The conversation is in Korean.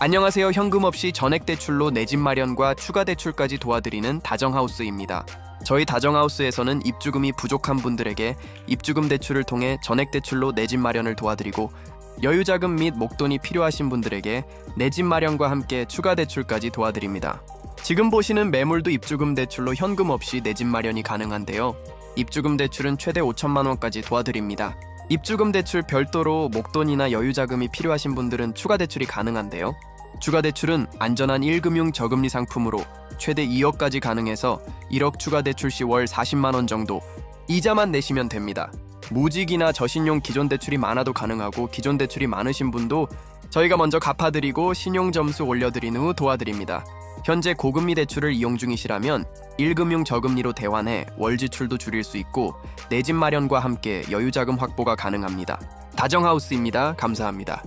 안녕하세요. 현금 없이 전액 대출로 내 집 마련과 추가 대출까지 도와드리는 다정하우스입니다. 저희 다정하우스에서는 입주금이 부족한 분들에게 입주금 대출을 통해 전액 대출로 내 집 마련을 도와드리고 여유 자금 및 목돈이 필요하신 분들에게 내 집 마련과 함께 추가 대출까지 도와드립니다. 지금 보시는 매물도 입주금 대출로 현금 없이 내 집 마련이 가능한데요. 입주금 대출은 최대 5천만 원까지 도와드립니다. 입주금 대출 별도로 목돈이나 여유자금이 필요하신 분들은 추가 대출이 가능한데요. 추가 대출은 안전한 1금융 저금리 상품으로 최대 2억까지 가능해서 1억 추가 대출 시 월 40만 원 정도 이자만 내시면 됩니다. 무직이나 저신용 기존 대출이 많아도 가능하고 기존 대출이 많으신 분도 저희가 먼저 갚아드리고 신용 점수 올려드린 후 도와드립니다. 현재 고금리 대출을 이용 중이시라면 1금융 저금리로 대환해 월 지출도 줄일 수 있고 내 집 마련과 함께 여유자금 확보가 가능합니다. 다정하우스입니다. 감사합니다.